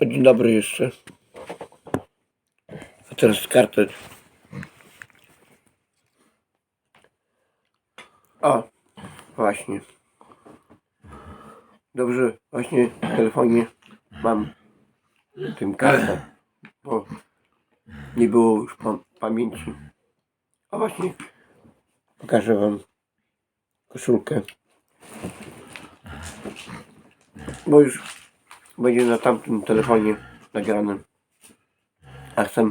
Dzień dobry jeszcze. A teraz kartę. O, właśnie. Dobrze, właśnie w telefonie mam tym kartę, bo nie było już pa- pamięci. A właśnie pokażę wam koszulkę. Bo już będzie na tamtym telefonie nagrane. A chcę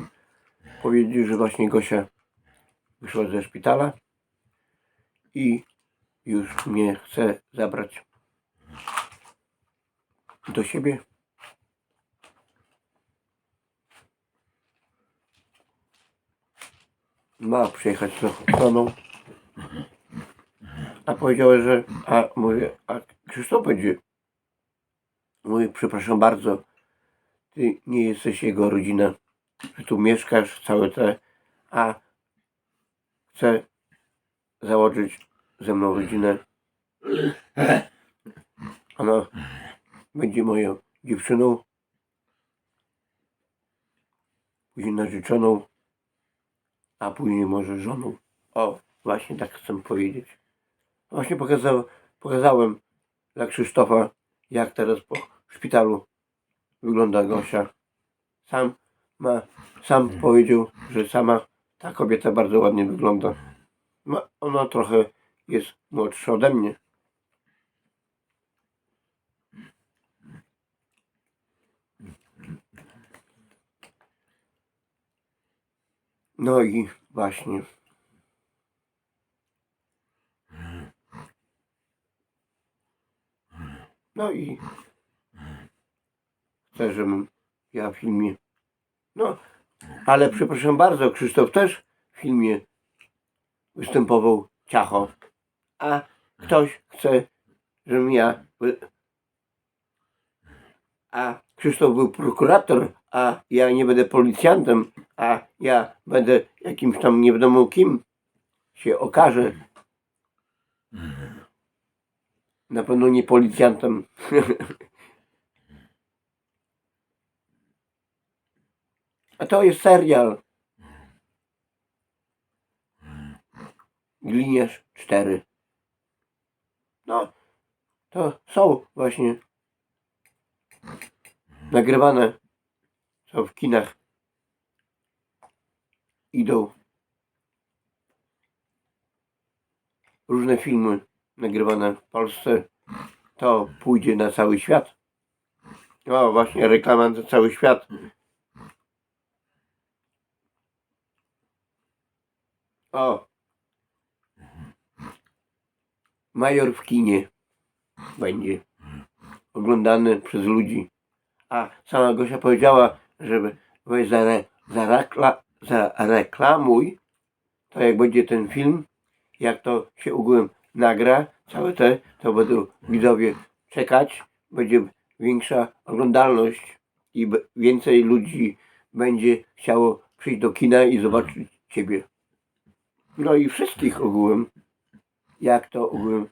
powiedzieć, że właśnie Gosia wyszła ze szpitala i już mnie chce zabrać do siebie. Ma przyjechać z ochroną. A powiedziała, że. A mówię, a Krzysztof będzie. Mówię, przepraszam bardzo, ty nie jesteś jego rodzina, że tu mieszkasz, całe te, a chce założyć ze mną rodzinę. Ona będzie moją dziewczyną, później narzeczoną, a później może żoną. O, właśnie tak chcę powiedzieć. Właśnie pokazał, pokazałem dla Krzysztofa, jak teraz po szpitalu wygląda Gosia. Sam ma, sam powiedział, że sama ta kobieta bardzo ładnie wygląda. Ma, ona trochę jest młodsza ode mnie. No i właśnie. No i chcę, żebym ja w filmie. No, ale przepraszam bardzo, Krzysztof też w filmie występował ciacho. A ktoś chce, żebym ja. A Krzysztof był prokurator, a ja nie będę policjantem, a ja będę jakimś tam nie wiadomo kim się okaże. Na pewno nie policjantem. A to jest serial. Gliniarz 4. No, to są właśnie nagrywane. Są w kinach. Idą różne filmy nagrywane w Polsce. To pójdzie na cały świat. O, właśnie reklama na cały świat. O. Major w kinie będzie oglądany przez ludzi. A sama Gosia powiedziała, żeby weź zare, zarekla, zareklamuj, to jak będzie ten film, jak to się ogółem nagra, całe te, to będą widzowie czekać, będzie większa oglądalność i więcej ludzi będzie chciało przyjść do kina i zobaczyć Ciebie. No i wszystkich ogółem. Jak to ogółem.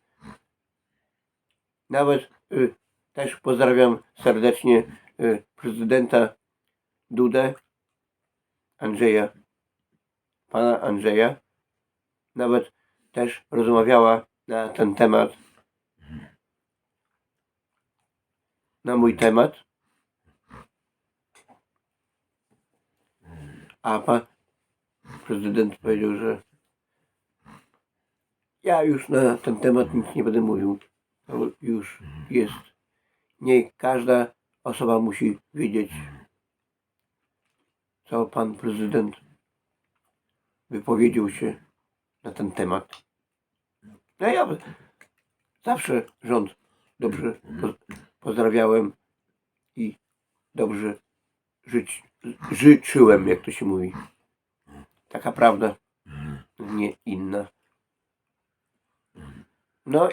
Nawet y, też pozdrawiam serdecznie y, prezydenta Dudę, Andrzeja, pana Andrzeja. Nawet też rozmawiała na ten temat. Na mój temat. A pan prezydent powiedział, że ja już na ten temat nic nie będę mówił. To już jest. Nie każda osoba musi wiedzieć, co pan prezydent wypowiedział się na ten temat. No ja zawsze rząd dobrze po- pozdrawiałem i dobrze żyć, życzyłem, jak to się mówi. Taka prawda, nie inna. No,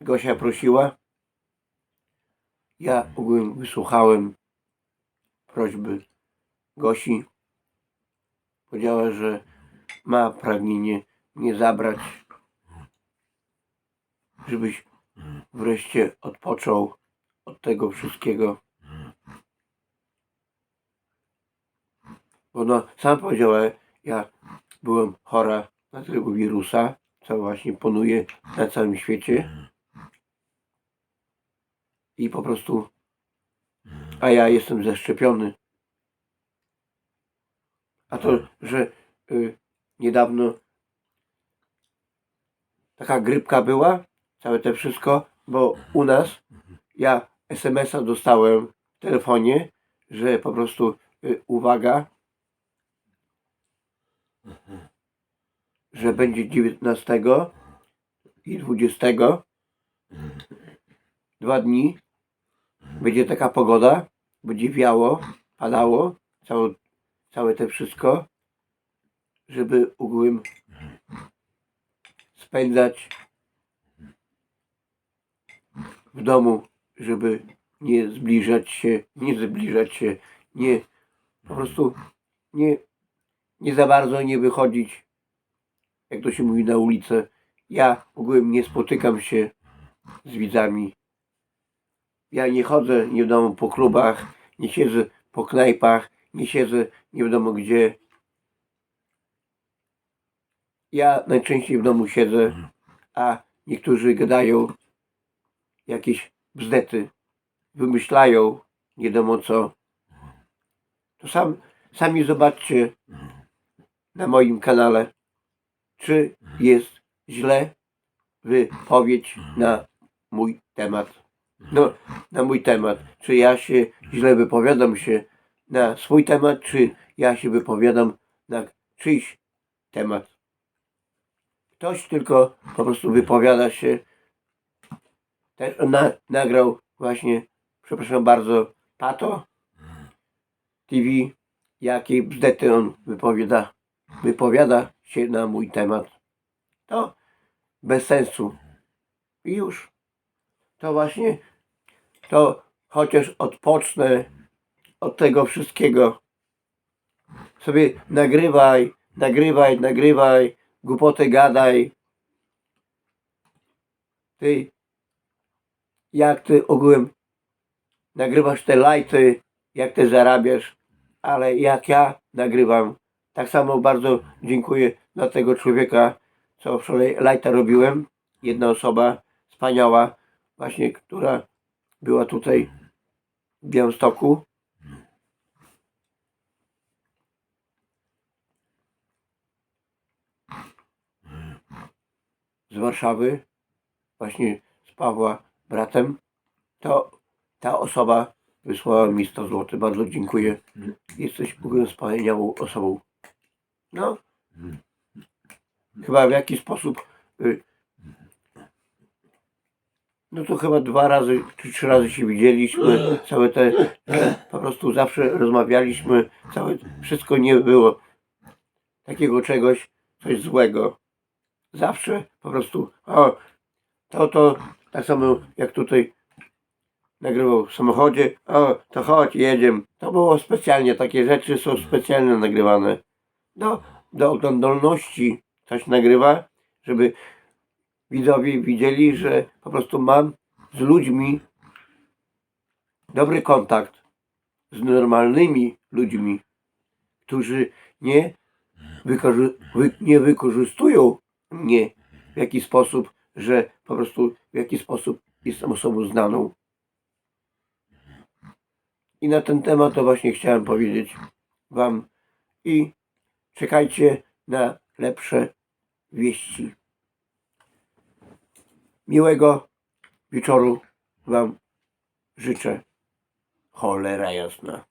Gosia prosiła. Ja ogólnie wysłuchałem prośby Gosi. Powiedziała, że ma pragnienie mnie zabrać, żebyś wreszcie odpoczął od tego wszystkiego. No, sam powiedziała, ja byłem chora na tego wirusa co właśnie panuje na całym świecie. I po prostu, a ja jestem zaszczepiony. A to, że y, niedawno taka grypka była, całe te wszystko, bo u nas ja SMS-a dostałem w telefonie, że po prostu y, uwaga, że będzie 19 i 20 dwa dni. Będzie taka pogoda, będzie wiało, padało, całe, całe te wszystko, żeby ogółem spędzać w domu, żeby nie zbliżać się, nie zbliżać się, nie, po prostu nie, nie za bardzo nie wychodzić, jak to się mówi na ulicę. Ja ogółem nie spotykam się z widzami. Ja nie chodzę nie wiadomo po klubach, nie siedzę po knajpach, nie siedzę nie wiadomo gdzie. Ja najczęściej w domu siedzę, a niektórzy gadają jakieś bzdety, wymyślają nie wiadomo co. To sam, sami zobaczcie na moim kanale, czy jest źle wypowiedź na mój temat. No, na mój temat. Czy ja się źle wypowiadam się na swój temat, czy ja się wypowiadam na czyjś temat. Ktoś tylko po prostu wypowiada się. Też na, nagrał właśnie, przepraszam bardzo, Pato TV, jakie bzdety on wypowiada, wypowiada się na mój temat. To bez sensu. I już. To właśnie, to chociaż odpocznę od tego wszystkiego. Sobie nagrywaj, nagrywaj, nagrywaj, głupoty gadaj. Ty, jak ty ogółem nagrywasz te lajty, jak ty zarabiasz, ale jak ja nagrywam, tak samo bardzo dziękuję dla tego człowieka, co wczoraj lajta robiłem. Jedna osoba wspaniała, właśnie, która była tutaj w Białymstoku. Z Warszawy, właśnie z Pawła bratem, to ta osoba wysłała mi 100 zł. Bardzo dziękuję. Jesteś ogóle wspaniałą osobą. No, chyba w jakiś sposób y, no to chyba dwa razy czy trzy razy się widzieliśmy. Całe te, że po prostu zawsze rozmawialiśmy. Całe, wszystko nie było takiego czegoś, coś złego. Zawsze po prostu, o, to, to, tak samo jak tutaj nagrywał w samochodzie, o, to chodź, jedziemy. To było specjalnie, takie rzeczy są specjalnie nagrywane. Do, do oglądalności coś nagrywa, żeby widzowie widzieli, że po prostu mam z ludźmi dobry kontakt z normalnymi ludźmi, którzy nie, wykorzy- wy- nie wykorzystują mnie w jakiś sposób, że po prostu w jakiś sposób jestem osobą znaną. I na ten temat to właśnie chciałem powiedzieć Wam i czekajcie na lepsze wieści. Miłego wieczoru Wam życzę. Cholera jasna.